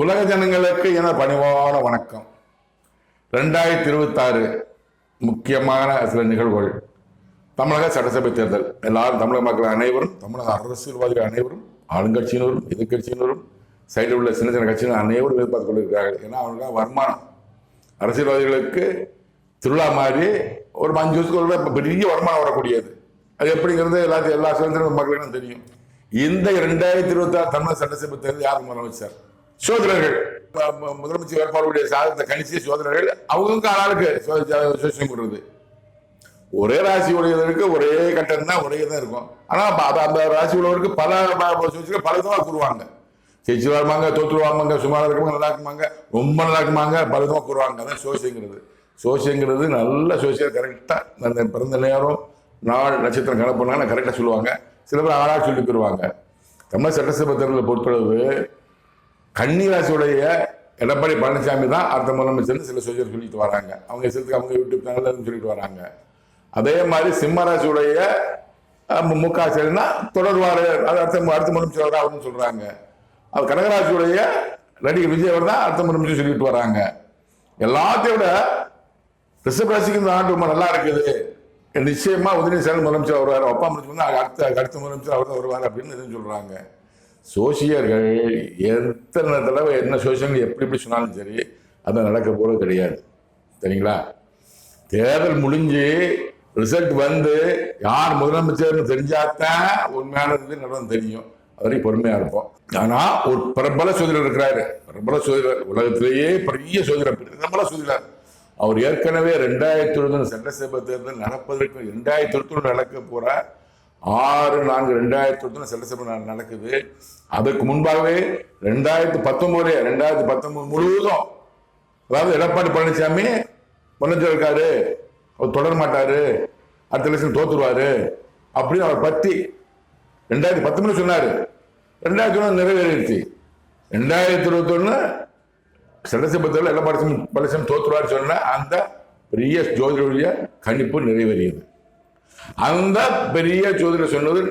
உலக ஜனங்களுக்கு என பணிவான வணக்கம். ரெண்டாயிரத்தி இருபத்தாறு முக்கியமான சில நிகழ்வுகள். தமிழக சட்டசபை தேர்தல். எல்லாரும் தமிழக மக்கள் அனைவரும் தமிழக அரசியல்வாதிகள் அனைவரும் ஆளுங்கட்சியினரும் எதிர்கட்சியினரும் சைடில் உள்ள சின்ன சின்ன கட்சியினர் அனைவரும் எதிர்பார்த்து கொண்டிருக்கிறார்கள் ஏன்னா அவங்களுக்கு வருமானம். அரசியல்வாதிகளுக்கு திருவிழா மாதிரி ஒரு அஞ்சு வருஷத்துக்கு ஒரு பெரிய வருமானம் வரக்கூடியது. அது எப்படிங்கிறது எல்லாத்தையும் எல்லா சுதந்திர மக்களுக்கும் தெரியும். இந்த ரெண்டாயிரத்தி இருபத்தி ஆறு தமிழக சட்டசபை தேர்தல் யார் முதலமைச்சர்? சோதரர்கள். முதலமைச்சர் வேட்பாளருடைய சாதத்தை கணிச்சு சோதரர்கள் அவங்க ஆளாளுக்கு சோசியம் கொடுக்குது ஒரே ராசி உடையவருக்கு ஒரே கட்டம் தான் ஒரே தான் இருக்கும். ஆனால் அந்த ராசி உள்ளவருக்கு பல சோசியல் பல விதமாக கூறுவாங்க. ஜெயிச்சு வருவாங்க தோற்றுருவாங்க வாங்க சுமாரா நல்லா இருக்குமாங்க ரொம்ப நல்லா இருக்குமாங்க பல விதமாக கூறுவாங்க. அதான் சோசியங்கிறது. சோசியங்கிறது நல்ல சோசியல் கரெக்டாக அந்த பிறந்த நேரம் நாள் நட்சத்திரம் கணக்கு கரெக்டாக சொல்லுவாங்க. சில பேர் ஆளாக சொல்லி போயிருவாங்க தமிழ் சட்டசபை தேர்தலை பொறுத்தளவு கன்னி ராசியுடைய எடப்பாடி பழனிசாமி தான் அடுத்த முதலமைச்சர்னு சில சோசியல் சொல்லிட்டு வராங்க. அவங்க இஷ்டத்துக்கு அவங்க யூடியூப் சேனல்ல சொல்லிட்டு வராங்க. அதே மாதிரி சிம்மராசியுடைய மு க ஸ்டாலின் தொடர்வார். அது அடுத்த அடுத்த முதலமைச்சர் அவர்னு சொல்கிறாங்க அது கனகராசியுடைய நடிகர் விஜய் அவர் தான் அடுத்த முதலமைச்சர் சொல்லிட்டு வராங்க. எல்லாத்தையும் விட ரிஷப் ராசிக்கு இந்த ஆண்டு ரொம்ப நல்லா இருக்குது. நிச்சயமாக உதயநிதி ஸ்டாலின் முதலமைச்சர் வருவார். அப்பா முதலமைச்சர் அடுத்த அடுத்த முதலமைச்சர் அவர் தான் வருவார் அப்படின்னு சொல்கிறாங்க சோசியர்கள் எத்தனை தடவை என்ன சோசியல் எப்படி எப்படி சொன்னாலும் சரி அது நடக்க போகிறது கிடையாது. சரிங்களா? தேர்தல் முடிஞ்சு ரிசல்ட் வந்து யார் முதலமைச்சர்னு தெரிஞ்சாதான் உண்மையான இது நடந்து தெரியும். அது வரைக்கும் இருப்போம். ஆனால் ஒரு பிரபல சோதரர் இருக்கிறாரு. பிரபல சோதரர் உலகத்திலேயே பெரிய சோதரர் பிரபல சோதரர் அவர் ஏற்கனவே ரெண்டாயிரத்தி ஒன்று சட்டசபை தேர்தல் நடப்பதற்கு ரெண்டாயிரத்தி இருபத்தி நடக்க போகிற ஆறு நான்கு ரெண்டாயிரத்தி ஒன்று சட்டசபை நட- நடக்குது. அதுக்கு முன்பாகவே ரெண்டாயிரத்தி பத்தொன்பது ரெண்டாயிரத்தி பத்தொன்பது முழுவதும் அதாவது எடப்பாடி பழனிசாமி முதலமைச்சர் இருக்காரு. அவர் தொடர மாட்டாரு. அடுத்த எலெக்ஷன் தோத்துருவாரு. அப்படின்னு அவர் பத்தி ரெண்டாயிரத்தி பத்தொன்பது சொன்னாரு. ரெண்டாயிரத்தி ஒன்று நிறைவேறிடுச்சு. ரெண்டாயிரத்தி இருபத்தி ஒன்று சட்டசபை தேர்தல் எடப்பாடி பழனிசாமி- தோத்துருவார் சொன்ன அந்த பெரிய ஜோதிடைய கணிப்பு நிறைவேறியது. அந்த பெரிய ஜோதிடர் சொன்னது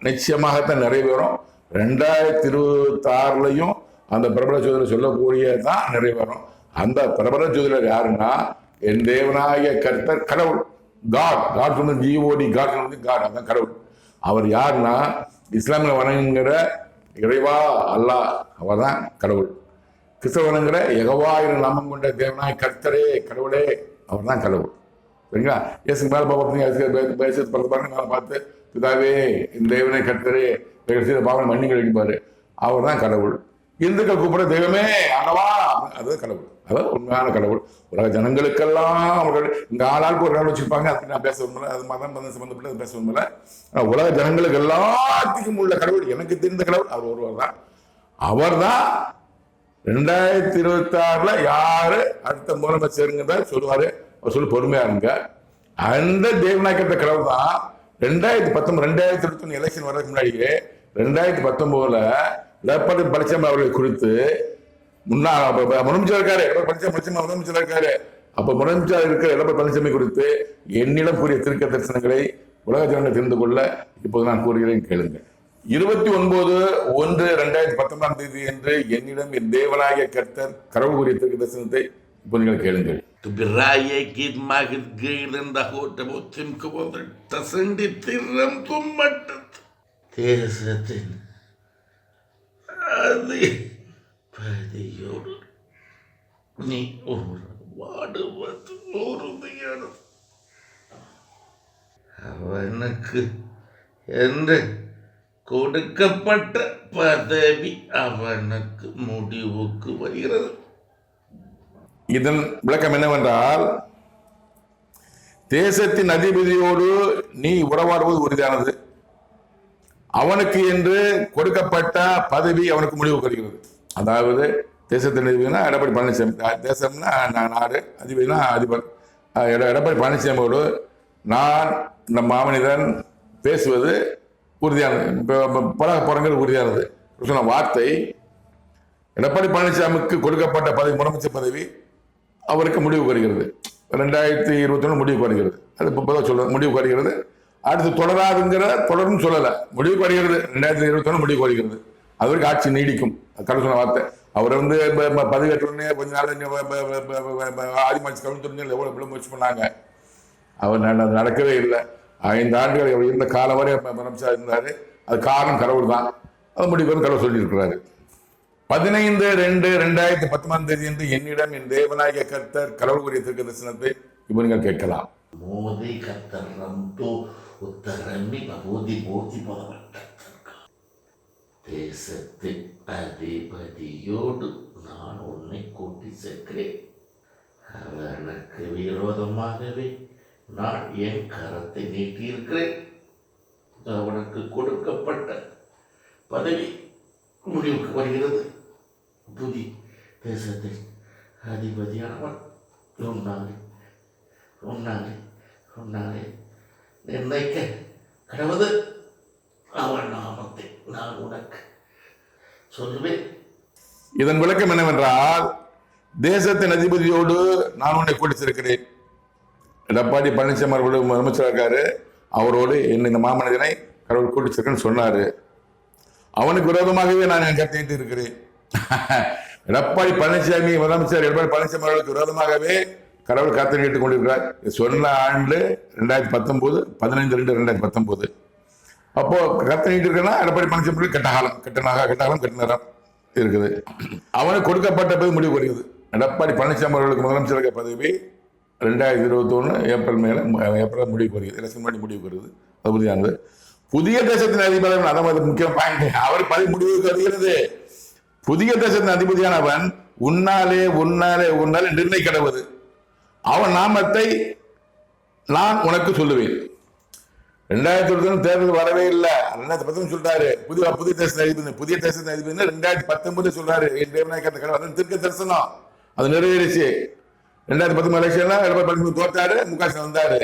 நிச்சயமாகத்தான் நிறைவேறும் ரெண்டாயிரத்தி இருபத்தி ஆறுலையும் அந்த பிரபல ஜோதிடர் சொல்லக்கூடியதான் நிறைவேறும் அந்த பிரபல ஜோதிடர் யாருன்னா என் தேவனாய கர்த்தர் கடவுள். காட் காட் சொன்னது ஜிஓடி காட் சொன்னது காட் அதான் கடவுள். அவர் யாருன்னா இஸ்லாமிய வணங்குகிற இறைவா அல்லாஹ் அவர் தான் கடவுள் கிறிஸ்தவனுங்கிற எகவாயிரம் நாமம் கொண்ட தேவனாய் கர்த்தரே கடவுளே அவர் தான் கடவுள். சரிங்களா? இயேசுக்கு மேலே பார்ப்பீங்க பேசுறது பல பாருங்க மேலே பார்த்து பிதாவே இந்த தேவனை கர்த்தரே எங்கள் செய்த பாவனை மண்ணி அடிப்பாரு அவர் தான் கடவுள். இந்துக்கள் கூப்பிட தெய்வமே அனவா அதுதான் கடவுள். அதாவது உண்மையான கடவுள். உலக ஜனங்களுக்கெல்லாம் அவர்கள் இந்த ஆளாளுக்கு ஒரு நாள் வச்சிருப்பாங்க. அதுக்கு நான் பேச விரும்பல. அது மதம் மதம் சம்பந்தப்பட்டு பேச விரும்பல. உலக ஜனங்களுக்கு எல்லாத்துக்கும் உள்ள கடவுள் எனக்கு தெரிந்த கடவுள் அவர் ஒருவர் தான். அவர் தான் ரெண்டாயிரத்தி இருபத்தி ஆறில் யார் அடுத்த முதலமைச்சருங்கிறத சொல்லுவார். அவர் சொல்லி பொறுமையாக இருங்க. அந்த தேவநாயக்கத்தை கடவுள் தான் ரெண்டாயிரத்தி பத்தொன்பது ரெண்டாயிரத்தி இருபத்தொன்று எலெக்ஷன் வர்றதுக்கு முன்னாடியே ரெண்டாயிரத்தி பத்தொம்போதில் எடப்பாடி பழனிசாமி அவர்களை குறித்து முன்னாள் முதலமைச்சர் இருக்காரு. எடப்பாடி பழனிசாமி பழனிசாமி முதலமைச்சர் இருக்காரு. அப்போ முதலமைச்சர் இருக்கிற எடப்பாடி பழனிசாமி குறித்து என்னிடம் கூறிய திருக்க தரிசனங்களை உலக ஜனங்கள் தெரிந்து கொள்ள இப்போது நான் கூறுகிறேன் கேளுங்க இருபத்தி ஒன்பது ஒன்று ரெண்டாயிரத்தி பத்தொன்பதாம் தேதி என்று என்னிடம் என் தேவநாயக கர்த்தர் கடவுள் கூறிய திருக்க தரிசனத்தை இப்போ நீங்கள் கேளுங்கள் Du bereiket maget gelen da hårde mot tim kvader tassendi tirram tummattet. Tesetin. Adi. Padiyor. நீ ஒரு வாடுவது உறுதியான அவனுக்கு என்று கொடுக்கப்பட்ட பதவி அவனுக்கு முடிவுக்கு வருகிறது இதன் விளக்கம் என்னவென்றால் தேசத்தின் அதிபதியோடு நீ உறவாடுவது உறுதியானது. அவனுக்கு என்று கொடுக்கப்பட்ட பதவி அவனுக்கு முடிவு கொடுக்கிறது. அதாவது தேசத்தின் அதிபதினா எடப்பாடி பழனிசாமி. தேசம்னா நா- நாடு. அதிபதினா அதிபர். எடப்பாடி பழனிசாமியோடு நான் இந்த மாமனிதன் பேசுவது உறுதியானது. இப்போ பழக போறங்கிறது உறுதியானது. சொன்ன வார்த்தை எடப்பாடி பழனிசாமிக்கு கொடுக்கப்பட்ட பதவி முதலமைச்சர் பதவி அவருக்கு முடிவு வருகிறது. ரெண்டாயிரத்தி இருபத்தி ஒன்று முடிவு வருகிறது. அது இப்போ இப்போதான் சொல்ல முடிவு வருகிறது. அடுத்து தொடராதுங்கிற தொடரும் சொல்லலை. முடிவு வருகிறது. ரெண்டாயிரத்தி இருபத்தி ஒன்று முடிவு வருகிறது. அவருக்கு ஆட்சி நீடிக்கும். கடவுள் சொன்ன வார்த்தை. அவர் வந்து ப- உடனே கொஞ்ச நாள் இன்னும் ப- ஆதிமாட்சி எவ்வளோ எவ்வளோ முயற்சி பண்ணாங்க. அவர் அது நடக்கவே இல்லை. ஐந்து ஆண்டுகள் இருந்த காலம் வரை முதலமைச்சர் இருந்தார். அது காரணம் கடவுள் தான் அது முடிவு கடவுள் சொல்லியிருக்கிறாரு. பதினைந்து ரெண்டு ரெண்டாயிரத்தி பத்தொன்பதாம் தேதி என்று என்னிடம் என் தேவநாயக கர்த்தர் கடவுள் கூறிய திருக்கு தரிசனத்தை இப்போ நீங்கள் கேட்கலாம். மோதி கர்த்தர் ரம்தோ உத்தரமி மோதி மோதி தேசத்தின் அதிபதியோடு நான் உன்னை கூட்டி சேர்க்கிறேன். அவனுக்கு விரோதமாகவே நான் என் கரத்தை நீட்டியிருக்கிறேன். அவனுக்கு கொடுக்கப்பட்ட பதவி முடிவுக்கு வருகிறது. புதி தேசத்தின் அதிபதியானவன் உன்னாலே உன்னாலே உன்னாலே நிர்ணயிக்க கடவுது அவன் நாமத்தை நான் உனக்கு சொல்லுவேன் இதன் விளக்கம் என்னவென்றால் தேசத்தின் அதிபதியோடு நான் உன்னை கூட்டி எடப்பாடி பழனிசாமி அவர்கள் முதலமைச்சர் இருக்காரு. அவரோடு என்ன இந்த மாமனிதனை கடவுள் கூட்டிச்சிருக்கேன்னு சொன்னார். அவனுக்கு விரோதமாகவே நான் என் கருத்தை இருக்கிறேன் எடப்பாடி பழனிசாமி முதலமைச்சர் எடப்பாடி பழனிசாமி அவர்களுக்கு விரோதமாகவே கடவுள் கருத்தை கேட்டுக் கொண்டிருக்கிறார். சொன்ன ஆண்டு ரெண்டாயிரத்தி பத்தொன்பது பதினைந்து ரெண்டு ரெண்டாயிரத்தி பத்தொன்பது. அப்போ கருத்தை நீட்டி எடப்பாடி பழனிசாமி கெட்டகாலம் கெட்டனாக கெட்டகாலம் கெட்ட நேரம் இருக்குது. அவனுக்கு கொடுக்கப்பட்ட போது முடிவு வருகிறது. எடப்பாடி பழனிசாமி அவர்களுக்கு முதலமைச்சருக்கு பதவி ரெண்டாயிரத்தி இருபத்தொன்று ஏப்ரல் மேல ஏப்ரல் முடிவு வருகிறது. எலெக்ஷன் முன்னாடி முடிவு வருகிறது. அது உறுதியானது புதிய தேசத்தின் அதிபர் அதான் முக்கியம் முக்கிய பாயிண்ட். அவர் பதவி முடிவுக்கு வருகிறது. புதிய தேசத்தின் அதிபதியானவன் உன்னாலே உன்னாலே உன்னாலே நிர்ணயிக்கடவுது அவன் நாமத்தை நான் உனக்கு சொல்லுவேன். ரெண்டாயிரத்தி இருபத்தி தேர்தல் வரவே இல்லை. ரெண்டாயிரத்தி பத்தொன்பது சொல்றாரு. புதிய புதிய தேச அதிபதி புதிய தேசத்தின் அதிபதி ரெண்டாயிரத்தி பத்தொன்பது சொல்றாரு. என் தேவநாயகத்தை கடவுள்? திருக்க தரிசனம். அது நிறைவேறிச்சு. ரெண்டாயிரத்தி பத்தொன்பது எலெக்ஷன்ல எடப்பாடி பழனிசாமி தோத்தாரு முகாசி வந்தாரு.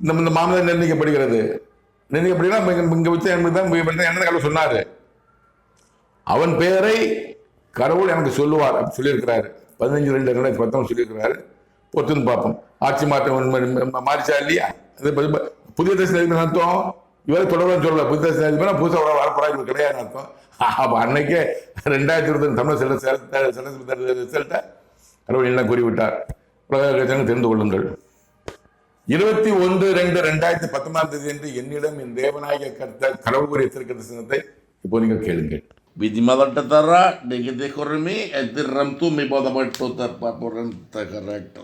இந்த இந்த நிர்ணயிக்கப்படுகிறது. நிர்ணயிக்கப்படுகிறா இங்க வச்சு என்ன கடவுள் சொன்னாரு. அவன் பெயரை கடவுள் எனக்கு சொல்லுவார் அப்படி சொல்லியிருக்கிறாரு. பதினஞ்சு ரெண்டு ரெண்டாயிரத்தி பத்தொன்பது சொல்லியிருக்கிறாரு. பொறுத்துன்னு பார்ப்போம். ஆட்சி மாற்றம் மாறிச்சா இல்லையா? இது புதிய தேச அர்த்தம்? இவரை தொடர்பு சொல்லல. புதிய தேச புதுசாக வர வரப்போறாங்க இவர் கிடையாது அர்த்தம். அப்போ அன்னைக்கே ரெண்டாயிரத்தி இருபத்தி தமிழ் செல்ல சட்டசபை ரிசல்ட்டை கடவுள் என்ன கூறிவிட்டார்? உலக தெரிந்து கொள்ளுங்கள். இருபத்தி ஒன்று ரெண்டு ரெண்டாயிரத்தி பத்தொன்பதாம் தேதி என்று என்னிடம் என் தேவநாயக கருத்த கடவுள் கூறிய திருக்க தரிசனத்தை இப்போ நீங்கள் கேளுங்கள். ವಿಧಿಮದಟ್ಟತರ ನಿಗದಿ ಕೊರಮಿ ಎದ್ದಿರಂತು ಮಿಬೋದಮಟ್ಟು ತಪ್ಪ ಪುರಂತ ಕರೆಕ್ಟ್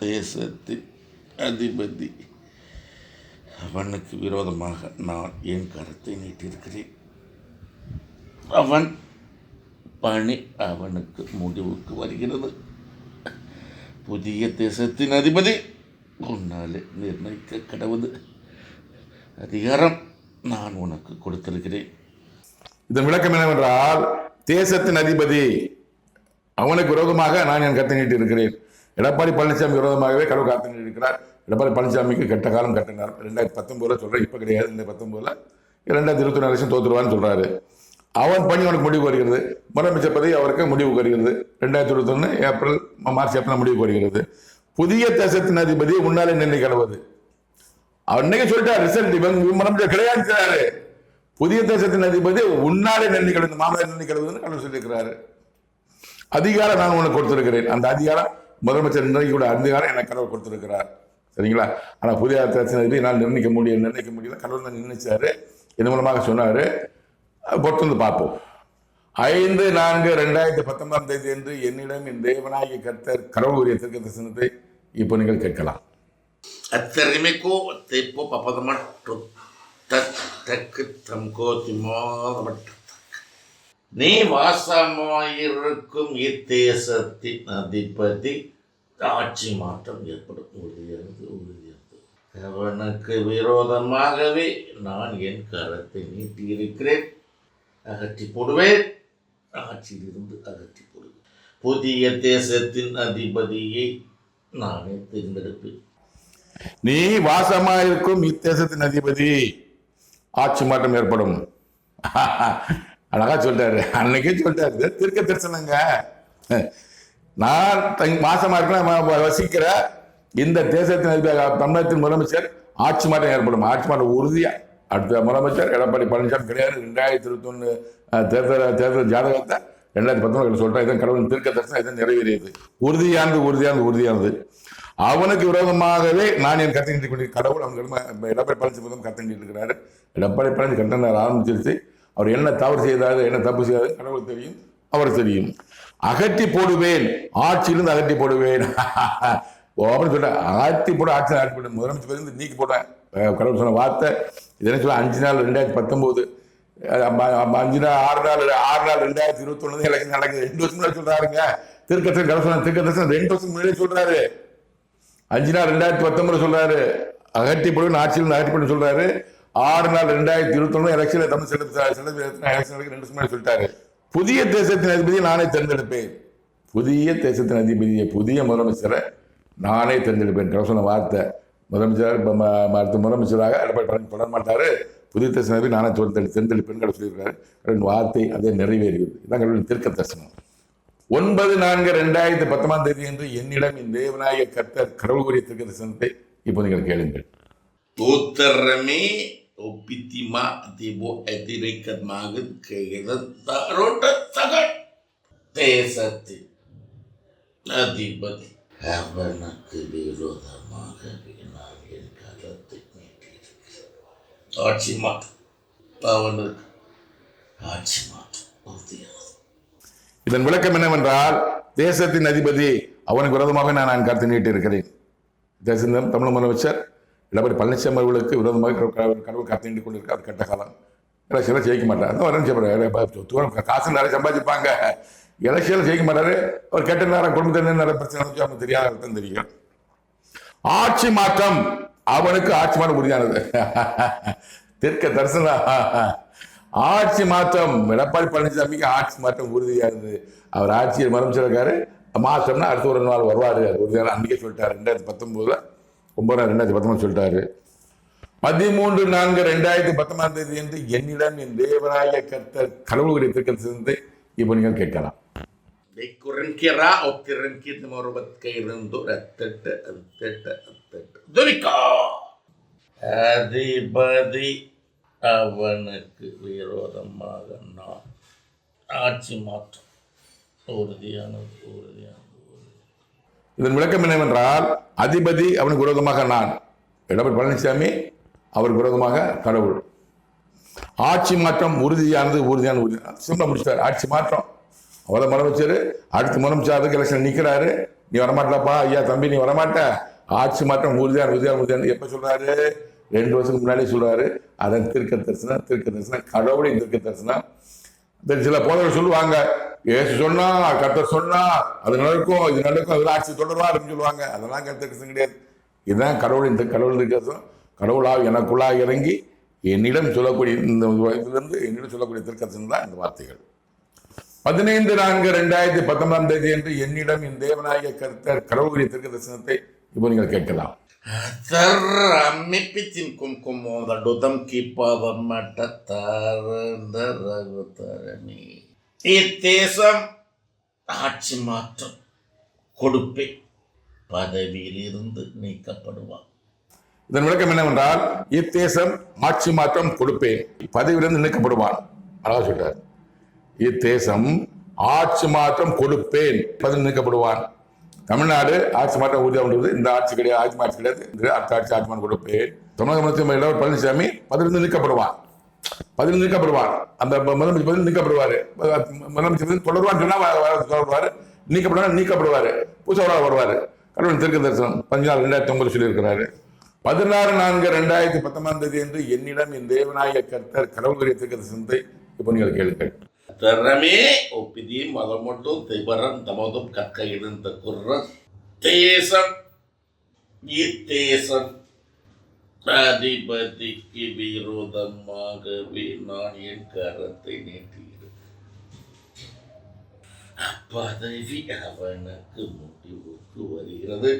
தேசத்தி அதிபதி அவனுக்கு விரோதமாக நான் என் கருத்தை நீட்டிருக்கிறேன் அவன் பணி அவனுக்கு முடிவுக்கு வருகிறது புதிய தேசத்தின் அதிபதி உன்னாலே நிர்ணயிக்க கடவுது அதிகாரம் நான் உனக்கு கொடுத்திருக்கிறேன் இதன் விளக்கம் என்னவென்றால் தேசத்தின் அதிபதி அவனுக்கு விரோதமாக நான் என் கத்தை நீட்டி இருக்கிறேன். எடப்பாடி பழனிசாமி விரோதமாகவே கடவுள் காத்து நீட்டி இருக்கிறார் எடப்பாடி பழனிசாமிக்கு கெட்ட காலம் கட்டினார். ரெண்டாயிரத்தி பத்தொன்பதுல சொல்கிறேன் இப்போ கிடையாது. இந்த பத்தொம்போதுல ரெண்டாயிரத்தி இருபத்தி நாலு லட்சம் தோத்துருவான்னு சொல்கிறாரு அவன் பணி அவனுக்கு முடிவு வருகிறது. முதலமைச்சர் பதவி அவருக்கு முடிவு வருகிறது. ரெண்டாயிரத்தி இருபத்தொன்னு ஏப்ரல் மார்ச் ஏப்ரல் முடிவு வருகிறது. புதிய தேசத்தின் அதிபதி முன்னாலே நின்று கிடவது அன்னைக்கு சொல்லிட்டார் ரிசல்ட் இவன் முதலமைச்சர் கிடையாது புதிய தேசத்தின் அதிபதி உன்னாலே நன்றி கிடந்து மாமலை நன்றி கிடவுன்னு கடவுள் சொல்லியிருக்கிறாரு அதிகாரம் நான் உனக்கு கொடுத்திருக்கிறேன். அந்த அதிகாரம் முதலமைச்சர் நிர்ணயிக்கூட அதிகாரம் எனக்கு கடவுள் கொடுத்திருக்கிறார். சரிங்களா? ஆனால் புதிய தேசத்தின் அதிபதி நான் நிர்ணயிக்க முடியும் நிர்ணயிக்க முடியல. கடவுள் தான் நிர்ணயிச்சாரு. இது மூலமாக சொன்னார் பொறுத்து வந்து பார்ப்போம். ஐந்து நான்கு ரெண்டாயிரத்தி பத்தொன்பதாம் தேதி என்று என்னிடம் என் தேவநாயகி கர்த்தர் கடவுள் உரிய திருக்க தரிசனத்தை இப்போ நீங்கள் கேட்கலாம். அத்தரிமைக்கோ தெப்போ தக் தக்கு தம் தம்கோ திமோதமட்டு நீ வாசமாயிருக்கும் இத்தேசத்தின் அதிபதி. ஆட்சி மாற்றம் ஏற்படும். உறுதியானது உறுதியானது அவனுக்கு விரோதமாகவே நான் என் கரத்தை நீட்டியிருக்கிறேன். அகற்றி போடுவேன். ஆட்சியிலிருந்து அகற்றி போடுவேன். புதிய தேசத்தின் அதிபதியை நானே தேர்ந்தெடுப்பேன். நீ வாசமாயிருக்கும் இத்தேசத்தின் அதிபதி. ஆட்சி மாற்றம் ஏற்படும். அழகா சொல்லிட்டாரு அன்னைக்கே சொல்லிட்டாரு இது திருக்க தரிசனங்க. நான் தங் மாசமா இருக்கிற வசிக்கிற இந்த தேசத்தின் தமிழகத்தின் முதலமைச்சர் ஆட்சி மாற்றம் ஏற்படும். ஆட்சி மாற்றம் உறுதியா. அடுத்த முதலமைச்சர் எடப்பாடி பழனிசாமி கிடையாது. ரெண்டாயிரத்தி இருபத்தி ஒன்று தேர்தல் தேர்தல் ஜாதகத்தை ரெண்டாயிரத்தி பத்தொன்பது சொல்றேன் இதன் கடவுள் தீர்க்க தரிசனம். இதான் நிறைவேறியது. உறுதியானது உறுதியானது உறுதியானது. அவனுக்கு விரோதமாகவே நான் என் கத்தங்கிட்டு கொண்டு கடவுள் அவங்க எடப்பாடி பழனிசாமி கத்தங்கிட்டு இருக்கிறாரு எடப்பாடி பழனி கண்டனர் ஆரம்பிச்சிருச்சு. அவர் என்ன தவறு செய்தாரு என்ன தப்பு செய்தாரு கடவுளுக்கு தெரியும் அவர் தெரியும். அகற்றி போடுவேன் ஆட்சியிலிருந்து அகற்றி போடுவேன். அப்படின்னு சொல்ல ஆட்சி போட ஆட்சி ஆட்சி போட. முதலமைச்சர் இருந்து நீக்கி போட்டேன் கடவுள் சொன்ன வார்த்தை இது சொல்ல அஞ்சு நாள் ரெண்டாயிரத்தி பத்தொம்போது அஞ்சு நாள் ஆறு நாள் ஆறு நாள் ரெண்டாயிரத்தி இருபத்தொன்னு எலெக்ஷன் நடக்குது. ரெண்டு வருஷம் முன்னாடி சொல்றாருங்க. திருக்கட்சி கடவுள் சொன்ன ரெண்டு வருஷம் முன்னாடி சொல்றாரு. அஞ்சு நாள் ரெண்டாயிரத்தி பத்தொன்பது சொல்றாரு. அகட்டி போடுவேன் ஆட்சியில் அகட்டி போடுன்னு சொல்றாரு. ஆறு நாள் ரெண்டாயிரத்தி இருபத்தொன்னு எலெக்ஷன் தமிழ் செலுத்த எலெக்ஷன் நடக்க ரெண்டு வருஷம் முன்னாடி சொல்லிட்டாரு. புதிய தேசத்தின் அதிபதியை நானே தேர்ந்தெடுப்பேன். புதிய தேசத்தின் அதிபதியை புதிய முதலமைச்சரை நானே தேர்ந்தெடுப்பேன். கடவுள் சொன்ன வார்த்தை. முதலமைச்சர் அடுத்த முதலமைச்சராக எடப்பாடி தொடர மாட்டார். புதிய தேச அதிபதி நானே தேர்ந்தெடுப்பேன் கடவுள் சொல்லியிருக்காரு வார்த்தை அதே நிறைவேறியது. இதான் கடவுளின் திருக்க தரிசனம் ஒன்பது நான்கு ரெண்டாயிரத்தி பத்தொன்பதாம் தேதி என்று என்னிடம் இந்த தேவநாயக கர்த்தர் கடவுள் கூறிய திருக்க தரிசனத்தை இப்போ நீங்கள் கேளுங்கள். தூத்தரமே ஒப்பித்திமா tibo அதிரைக்கமாக magid kairat தேசத்து அதிபதி அவனுக்கு விரோதமாக நான் என் கரத்தை நீட்டியிருக்கிறேன் ஆட்சி மாற்றம் அவனுக்கு ஆட்சி மாற்றம் உறுதியாக இதன் விளக்கம் என்னவென்றால் தேசத்தின் அதிபதி அவனுக்கு விரோதமாக நான் நான் கருத்து நீட்டி இருக்கிறேன் தேசம் தமிழ் முதலமைச்சர் எடப்பாடி பழனிசாமி அவர்களுக்கு விரோதமாக கடவுள் கடவுள் கருத்து நீட்டி கொண்டிருக்கார் அது கெட்ட காலம். எலெக்ஷனில் ஜெயிக்க மாட்டார். அதான் வரணும் காசு நிறைய சம்பாதிப்பாங்க. எலெக்ஷனில் ஜெயிக்க மாட்டாரு. அவர் கெட்ட நேரம் குடும்பத்தில் நிறைய பிரச்சனை வந்து தெரியாத தெரியும். ஆட்சி மாற்றம் அவனுக்கு ஆட்சி மாற்றம் உறுதியானது. தெற்க தரிசனம். ஆட்சி மாற்றம். எடப்பாடி பழனிசாமிக்கு ஆட்சி மாற்றம் உறுதியாக இருந்தது. அவர் ஆட்சியில் சொல்லிருக்காரு. மாற்றம்னா அடுத்த ஒரு நாள் வருவார். அது உறுதியான அன்றைக்கே சொல்லிட்டார். ரெண்டாயிரத்தி பத்தொன்பதுல ஒன்பது ரெண்டாயிரத்தி பத்தொன்பது சொல்லிட்டாரு. பதிமூன்று நான்கு ரெண்டாயிரத்தி பத்தொன்பதாம் தேதி என்று என்னிடம் என் தேவராய கர்த்தர் கடவுளுடைய திருக்கத்தை இப்போ நீங்கள் கேட்கலாம். Beikurin kira okirin kita merubat kairindu அதிபதி அவனுக்கு விரோதமாக நான் ஆட்சி மாற்றம். உறுதியானது உறுதியானது இதன் விளக்கம் என்னவென்றால் அதிபதி அவனுக்கு விரோதமாக நான். எடப்பாடி பழனிசாமி அவருக்கு விரோதமாக கடவுள். ஆட்சி மாற்றம் உறுதியானது உறுதியான உறுதியான சிம்பிளா முடிச்சிட்டாரு. ஆட்சி மாற்றம். அவரை முதலமைச்சர். அடுத்து முதலமைச்சருக்கு எலெக்ஷன் நிற்கிறாரு நீ வரமாட்டலப்பா ஐயா தம்பி நீ வரமாட்ட. ஆட்சி மாற்றம் உறுதியான உறுதியான உறுதியான. எப்போ சொல்கிறாரு ரெண்டு வருஷத்துக்கு முன்னாடி சொல்கிறாரு அதன் திருக்க தரிசனம் திருக்க தரிசனம் கடவுளின் திருக்க தரிசனம். இந்த சில போதவர் சொல்லுவாங்க ஏசு சொன்னா கர்த்தர் சொன்னா அது நடக்கும் இது நடக்கும் அதில் ஆட்சி தொடர்வா அப்படின்னு சொல்லுவாங்க. அதெல்லாம் கருத்து கிடையாது. இதுதான் கடவுளின் திரு- கடவுள் இருக்கிறதும் கடவுளாக எனக்குள்ளாக இறங்கி என்னிடம் சொல்லக்கூடிய இந்த இதுலேருந்து என்னிடம் சொல்லக்கூடிய திருக்கத்தின் தான் இந்த வார்த்தைகள். பதினைந்து நான்கு ரெண்டாயிரத்தி பத்தொன்பதாம் தேதி என்று என்னிடம் என் தேவநாயக கருத்தர் கடவுளுடைய திருக்க தரிசனத்தை இப்போ நீங்கள் கேட்கலாம். Teramipitin kumkumoda dodam kipada mata tarani. இத்தேசம் ஆட்சி மாற்றம் கொடுப்பேன் பதவியிலிருந்து நீக்கப்படுவான். இதன் விளக்கம் என்னவென்றால் இத்தேசம் ஆட்சி மாற்றம் கொடுப்பேன் பதவியிலிருந்து நீக்கப்படுவான். அழகா சொல்றார். இத்தேசம் ஆட்சி மாற்றம் கொடுப்பேன் பதவி நீக்கப்படுவான். தமிழ்நாடு ஆட்சி மாற்றம் உறுதியாக இந்த ஆட்சி கிடையாது ஆட்சி மாற்றம் கிடையாது அடுத்த ஆட்சி ஆட்சி மாற்றம் கொடுப்பேன் தமிழக முதலமைச்சர் எடப்பாடி பழனிசாமி பதிலிருந்து நீக்கப்படுவான் பதிலிருந்து நீக்கப்படுவார். அந்த முதலமைச்சர் பதில் நீக்கப்படுவார். முதலமைச்சர் தொடர்வான்னு சொன்னால் சொன்னா நீக்கப்படுவார் நீக்கப்படுவார். புதுசாக வருவார். கடவுள் திருக்க தரிசனம் பதினாறு ரெண்டாயிரத்தி ஒன்பது சொல்லியிருக்கிறாரு. பதினாறு நான்கு ரெண்டாயிரத்தி பத்தொன்பதாம் தேதி என்று என்னிடம் என் தேவநாயக கர்த்தர் கடவுளுடைய தெற்கு தரிசனத்தை இப்போ நீங்கள் கேளுங்கள். திறமே ஒப்பிதி மதமட்டும் திபரம் தமதும் கற்க இருந்த குர்ர தேசம் இத்தேசம் அதிபதிக்கு விரோதமாகவே நான் என் கரத்தை நீட்டியிருக்கேன் அப்பதவி அவனுக்கு முடிவுக்கு வருகிறது.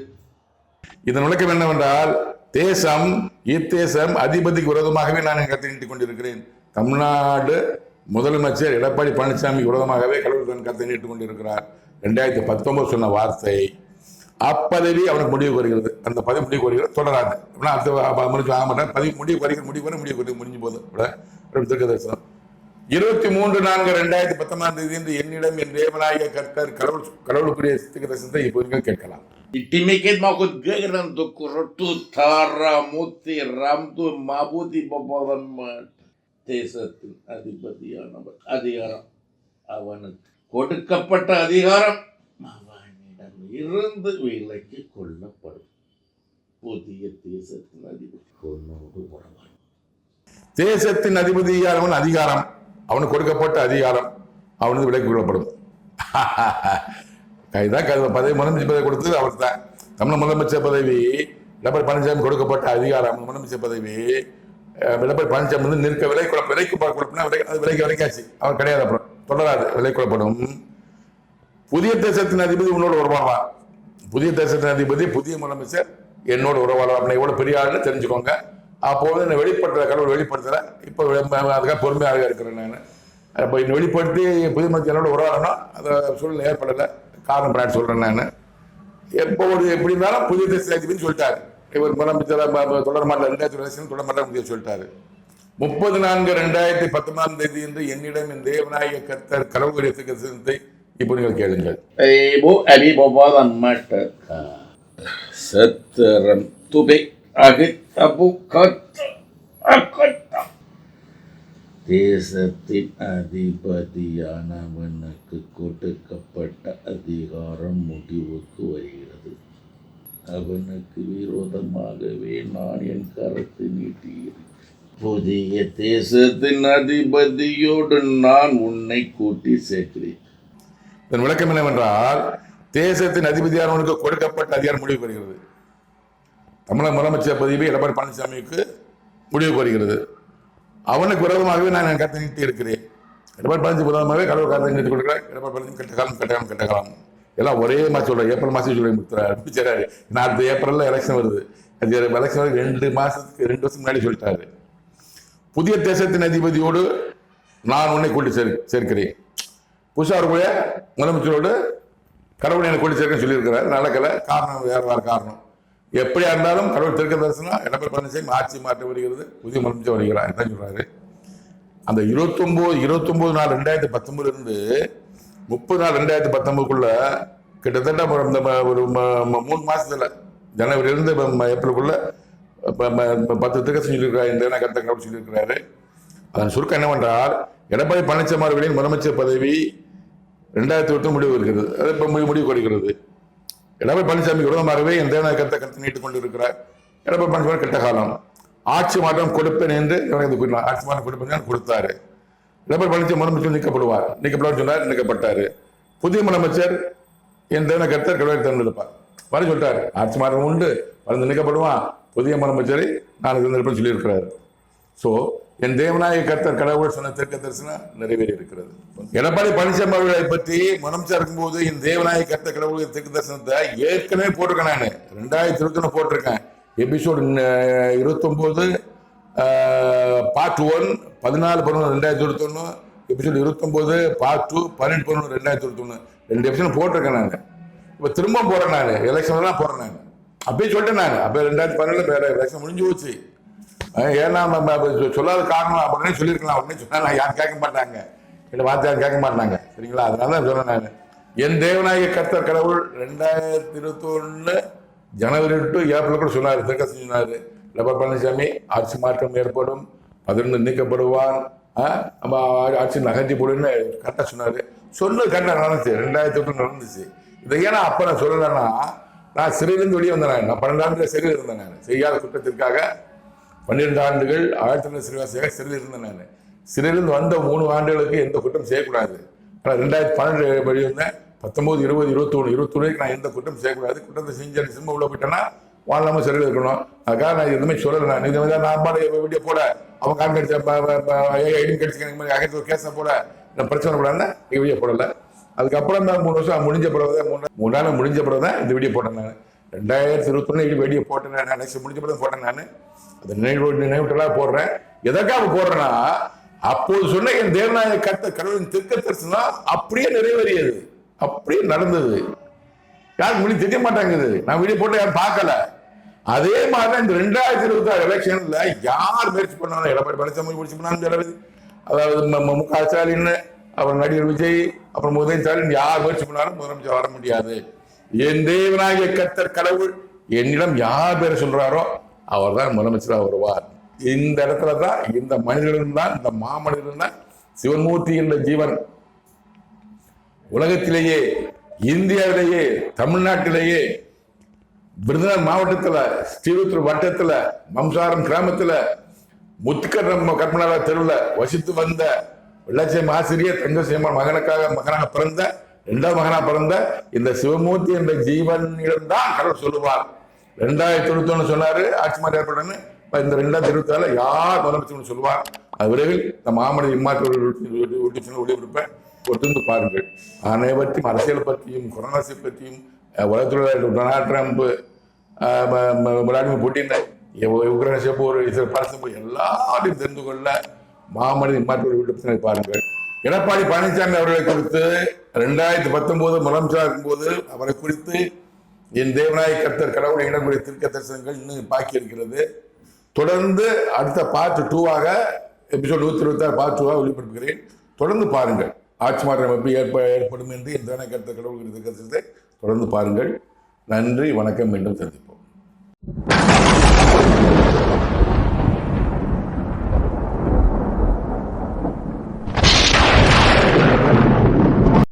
இதன் விளக்கம் என்னவென்றால் தேசம் இத்தேசம் அதிபதிக்கு விரோதமாகவே நான் என் கரத்தை நீட்டிக் கொண்டிருக்கிறேன் தமிழ்நாடு முதலமைச்சர் எடப்பாடி பழனிசாமி விரோதமாகவே கடவுள் தன் கத்தை நீட்டுக் கொண்டிருக்கிறார். ரெண்டாயிரத்தி பத்தொன்பது சொன்ன வார்த்தை. அப்பதவி அவனுக்கு முடிவு வருகிறது அந்த பதவி முடிவு வருகிறது தொடராது. அப்படின்னா அடுத்த முடிச்சு மாட்டேன் பதவி முடிவு வருகிற முடிவு வர முடிவு வருகிறது முடிஞ்சு போதும் திருக்க தரிசனம் இருபத்தி மூன்று நான்கு ரெண்டாயிரத்தி பத்தொன்பதாம் தேதி என்று என்னிடம் என் தேவனாய கர்த்தர் கடவுள் கடவுளுக்குரிய சித்திகரசத்தை இப்போ நீங்கள் கேட்கலாம் Itimikit மாக்கு ako gairan do kurotu tara தேசத்தின் அதிபதியானவன் அதிகாரம் அவனுக்கு கொடுக்கப்பட்ட அதிகாரம் அவனிடம் இருந்து விலக்கி கொள்ளப்படும். புதிய தேசத்தின் அதிபதி பொன்னோடு உறவான் தேசத்தின் அதிபதியானவன் அதிகாரம் அவனுக்கு கொடுக்கப்பட்ட அதிகாரம் அவனுக்கு விலக்கி கொள்ளப்படும். கைதான் கருத பதவி முதலமைச்சர் பதவி கொடுத்தது அவர் தான் தமிழ் முதலமைச்சர் பதவி டபர் பழனிசாமி கொடுக்கப்பட்ட அதிகாரம் முதலமைச்சர் பதவி அஹ், பழனிசாமி வந்து நிற்க விலை குழப்ப விலைக்கு குழப்பினா விலை அது விலைக்கு விலைக்காச்சு அவர் கிடையாது அப்புறம். தொடராது. விலை குழப்படும். புதிய தேசத்தின் அதிபதி உன்னோட உறவாடுவான் புதிய தேசத்தின் அதிபதி புதிய முதலமைச்சர் என்னோட உறவாடுவார் அப்படி எவ்வளவு பெரிய ஆளுன்னு தெரிஞ்சுக்கோங்க. அப்போது என்னை வெளிப்படுத்துற கடவுள் வெளிப்படுத்துகிறேன் இப்போ அதுக்காக பொறுமையாக இருக்கிறேன் நான். அப்போ என்னை வெளிப்படுத்தி புதிய முதலமைச்சர் என்னோட உறவாடணும் அந்த சூழ்நிலை ஏற்படலை. காரணம் பின்னாடி சொல்கிறேன் நான். எப்போ ஒரு எப்படி இருந்தாலும் புதிய தேச அதிபதி சொல்லிட்டாரு. இவர் முதலமைச்சர் தொடர மாட்டார் ரெண்டாயிரத்தி வருஷம் தொடர மாட்டேன் சொல்லிட்டாரு. முப்பது நான்கு ரெண்டாயிரத்தி பத்தொன்பதாம் தேதி என்று என்னிடம் என் தேவநாயக கர்த்தர் கடவுளுடைய சித்தத்தை இப்போ நீங்கள் கேளுங்கள். Ibu துபை அகித்தபு தேசத்தின் அதிபதியானவனுக்கு கொடுக்கப்பட்ட அதிகாரம் முடிவுக்கு வருகிறது. அவனுக்கு விரோதமாகவே நான் என் கரத்தை நீட்டியிருக்கிறேன் புதிய தேசத்தின் அதிபதியோடு நான் உன்னை கூட்டி சேர்க்கிறேன். இதன் விளக்கம் என்னவென்றால் தேசத்தின் அதிபதியானவனுக்கு கொடுக்கப்பட்ட அதிகாரம் முடிவு பெறுகிறது தமிழக முதலமைச்சர் பதவி எடப்பாடி பழனிசாமிக்கு முடிவு பெறுகிறது அவனுக்கு விரோதமாகவே நான் என் கருத்தை நீட்டி இருக்கிறேன் எடப்பாடி பழனிசாமி விரோதமாகவே கடவுள் கருத்தை நீட்டி கொடுக்கிறேன் எடப்பாடி பழனிசாமி கட்ட காலம் கட்ட காலம் கட்ட காலம். எல்லாம் ஒரே மாதிரி சொல்கிறேன் ஏப்ரல் மாதம் சொல்லி முடித்துறாரு சரி நான் அடுத்த ஏப்ரலில் எலெக்ஷன் வருது. அது எலெக்ஷன் வருது. ரெண்டு மாதத்துக்கு ரெண்டு வருஷம் முன்னாடி சொல்லிட்டாரு. புதிய தேசத்தின் அதிபதியோடு நான் உன்னை கொண்டு சேர் சேர்க்கிறேன். புதுசாக இருக்கக்கூடிய முதலமைச்சரோடு கடவுள் எனக்கு கூட்டி சேர்க்க சொல்லியிருக்கிறார். நடக்கலை. காரணம் வேறு வேறு காரணம். எப்படியா இருந்தாலும் கடவுள் தெற்கு தரிசனம் எடப்பாடி பழனிசாமி ஆட்சி மாற்ற வருகிறது. புதிய முதலமைச்சர் வருகிறார். என்ன சொல்கிறாரு அந்த இருபத்தொம்போது இருபத்தொம்போது நாள் ரெண்டாயிரத்தி பத்தொம்பதுலேருந்து இருந்து முப்பது நாள் ரெண்டாயிரத்தி பத்தொன்பதுக்குள்ள கிட்டத்தட்ட ஒரு இந்த ஒரு மூணு மாசத்துல ஜனவரியிலிருந்து இப்ப ஏப்ரலுக்குள்ள ப- பத்து திட்டம் சொல்லியிருக்கிறார் இந்த கருத்தை கடவுள் சொல்லியிருக்கிறாரு. அதன் சுருக்கம் என்னவென்றால் எடப்பாடி பழனிசாமி அவர்களின் முதலமைச்சர் பதவி ரெண்டாயிரத்தி ஒட்டு முடிவு இருக்கிறது அது இப்போ முடிவு முடிவு கொடுக்கிறது. எடப்பாடி பழனிசாமி விரோதமாகவே இந்த கருத்தை கருத்து நீட்டுக் கொண்டிருக்கிறார். எடப்பாடி பழனிசாமி கெட்ட காலம். ஆட்சி மாற்றம் கொடுப்பேன் என்று எனக்கு கூறினார் ஆட்சி மாற்றம் கொடுப்பேன் கொடுத்தாரு. எடப்பாடி பழனிசாமி முதலமைச்சர் நீக்கப்படுவார். நீக்கப்படுவார் சொன்னார் நீக்கப்பட்டார். புதிய முதலமைச்சர் என் தேவன கருத்தர் கடவுளை தேர்ந்தெடுப்பார். வர சொல்லிட்டார். ஆட்சி மாற்றம் உண்டு. பறந்து நீக்கப்படுவான். புதிய முதலமைச்சரை நான் தேர்ந்தெடுப்பேன் சொல்லியிருக்கிறார். ஸோ என் தேவநாயக கர்த்தர் கடவுள் சொன்ன தெற்க தரிசனம் நிறைவேறி இருக்கிறது. எடப்பாடி பழனிசாமி அவர்களை பற்றி முதலமைச்சர் இருக்கும்போது என் தேவநாயக கர்த்தர் கடவுள் தெற்கு தரிசனத்தை ஏற்கனவே போட்டிருக்கேன் நான். ரெண்டாயிரத்தி இருபத்தி ஒன்று போட்டிருக்கேன். எபிசோடு இருபத்தொம்போது பார்ட் ஒன் பதினாலு பதினொன்று ரெண்டாயிரத்தி இருபத்தொன்று எபிசோடு இருபத்தொம்போது பார்ட் டூ பன்னெண்டு பதினொன்று ரெண்டாயிரத்தி இருபத்தொன்று ரெண்டு எபிசோடு போட்டிருக்கேன் நான். இப்போ திரும்ப போகிறேன் நான். எலெக்ஷன்லாம் போகிறேன் நான். அப்பயே சொல்லிட்டேன் நான். அப்போ ரெண்டாயிரத்தி பன்னெண்டு வேற எலெக்ஷன் முடிஞ்சு போச்சு. ஏன்னா நம்ம சொல்லாத காரணம் அப்படின்னு சொல்லியிருக்கலாம். அப்படின்னு சொன்னால் நான் யாரும் கேட்க மாட்டாங்க. என்னை பார்த்து யாரும் கேட்க மாட்டாங்க. சரிங்களா? அதனால தான் சொன்னேன் நான். என் தேவநாயக கர்த்தர் கடவுள் ரெண்டாயிரத்தி இருபத்தி ஜனவரி டு ஏப்ரல் கூட சொன்னார். திருக்க சொன்னார். லபர் பழனிசாமி ஆட்சி மாற்றம் ஏற்படும் பதினொன்று நீக்கப்படுவான் நம்ம ஆட்சி நகர்த்தி போடுன்னு கரெக்டாக சொன்னார் சொன்னது கரெக்டாக நடந்துச்சு ரெண்டாயிரத்தி எட்டு நடந்துச்சு இதை ஏன்னா அப்போ நான் சொல்லலைன்னா நான் சிறையிலிருந்து வெளியே வந்தேன் நான். பன்னெண்டு ஆண்டுகள் சிறையில் இருந்தேன் நான் செய்யாத குற்றத்திற்காக பன்னிரெண்டு ஆண்டுகள் ஆயிரத்தி தொள்ளாயிரத்தி சிறைவாசியாக சிறையில் இருந்தேன் நான் சிறையிலிருந்து வந்த மூணு ஆண்டுகளுக்கு எந்த குற்றம் செய்யக்கூடாது ஆனால் ரெண்டாயிரத்தி பன்னெண்டு வெளியே வந்தேன் பத்தொம்போது இருபது இருபத்தொன்று இருபத்தொன்னுக்கு நான் எந்த குற்றம் செய்யக்கூடாது குற்றத்தை செஞ்சு சிம்ம உள்ள போயிட்டேன்னா வாழாமல் சிறையில் இருக்கணும். அதுக்காக நான் எதுவுமே சொல்லலை நான் இந்த மாதிரி நான் பாட வீடியோ போட. அவன் கான் கடிச்ச ஐடி கடிச்சு அகத்து ஒரு கேஸை போட. நான் பிரச்சனை கூடாதுன்னா நீங்க வீடியோ போடலை. அதுக்கப்புறம் தான் மூணு வருஷம் முடிஞ்ச பிறகு தான் மூணு மூணு நாள் முடிஞ்ச பிறகு தான் இந்த வீடியோ போட்டேன் நான். ரெண்டாயிரத்தி இருபத்தொன்னு வீடியோ போட்டேன் நான். நெக்ஸ்ட் முடிஞ்ச பிறகு போட்டேன் நான். அந்த நினைவு நினைவுட்டெல்லாம் போடுறேன். எதற்காக போடுறேன்னா அப்போது சொன்ன என் தேவநாய கத்த கடவுளின் திருக்க தரிசனம் அப்படியே நிறைவேறியது. அப்படியே நடந்தது. யாருக்கு முடி தெரிய மாட்டாங்குது நான் வீடியோ போட்டு யாரும் பார்க்கல. அதே மாதிரி தான் இந்த ரெண்டாயிரத்தி இருபத்தி ஆறு எலெக்ஷன்ல யார் முயற்சி பண்ணாலும் எடப்பாடி பழனிசாமி முயற்சி பண்ணாலும் அதாவது ம- மு க ஸ்டாலின் அப்புறம் நடிகர் விஜய் அப்புறம் உதய ஸ்டாலின் யார் முயற்சி பண்ணாலும் முதலமைச்சர் வர முடியாது. என் தேவனாகிய கத்தர் கடவுள் என்னிடம் யார் பேரை சொல்றாரோ அவர்தான் முதலமைச்சராக வருவார். இந்த இடத்துல தான் இந்த மனிதனிடம் தான் இந்த மாமனிதன் தான் சிவன்மூர்த்தி என்ற ஜீவன் உலகத்திலேயே இந்தியாவிலேயே தமிழ்நாட்டிலேயே விருதுநகர் மாவட்டத்தில் ஸ்ரீவித்தூர் வட்டத்தில் மம்சாரம் கிராமத்தில் முத்துக்கரம் கற்பனார தெருவில் வசித்து வந்த வெள்ளச்சியம் ஆசிரியர் தங்கசியம்மன் மகனுக்காக மகனாக பிறந்த ரெண்டாம் மகனாக பிறந்த இந்த சிவமூர்த்தி என்ற ஜீவனிடம் தான் கடவுள் சொல்லுவார் ரெண்டாயிரத்தி தொண்ணூத்தி ஒன்று சொன்னாரு ஆட்சி மாற்றம் ஏற்படன்னு இந்த ரெண்டாயிரத்தி இருபத்தி யார் முதலமைச்சர் சொல்லுவார் அது விரைவில் இந்த மாமனித இம்மாற்ற ஒளிபரப்பை பொறுத்திருந்து பாருங்கள் அனைவற்றையும் அரசியல் பற்றியும் கொரோனாசி பற்றியும் அஹ், உலகத்தில் Donald Trump Vladimir Putin Ukraine சேப்பு ஒரு இஸ்ரேல் பாலஸ்தீன் எல்லாத்தையும் தெரிந்து கொள்ள மாமனித இம்மாற்ற விட்டு பாருங்கள். எடப்பாடி பழனிசாமி அவர்களை குறித்து ரெண்டாயிரத்தி பத்தொன்பது முதலமைச்சராக இருக்கும்போது அவரை குறித்து என் தேவநாய கர்த்தர் கடவுளை இடக்கூடிய திருக்க தரிசனங்கள் இன்னும் பாக்கி இருக்கிறது. தொடர்ந்து அடுத்த பார்ட் டூவாக எபிசோட் நூற்றி இருபத்தாறு பார்ட் டூவாக ஒளிபரப்புகிறேன். தொடர்ந்து பாருங்கள். ஆட்சி மாற்றம் எப்படி ஏற்ப ஏற்படும் என்று என் தேவநாய கர்த்தர் கடவுள் திருக்க தரிசனத்தை தொடர்ந்து பாருங்கள். நன்றி வணக்கம் மீண்டும் சந்திப்போம்.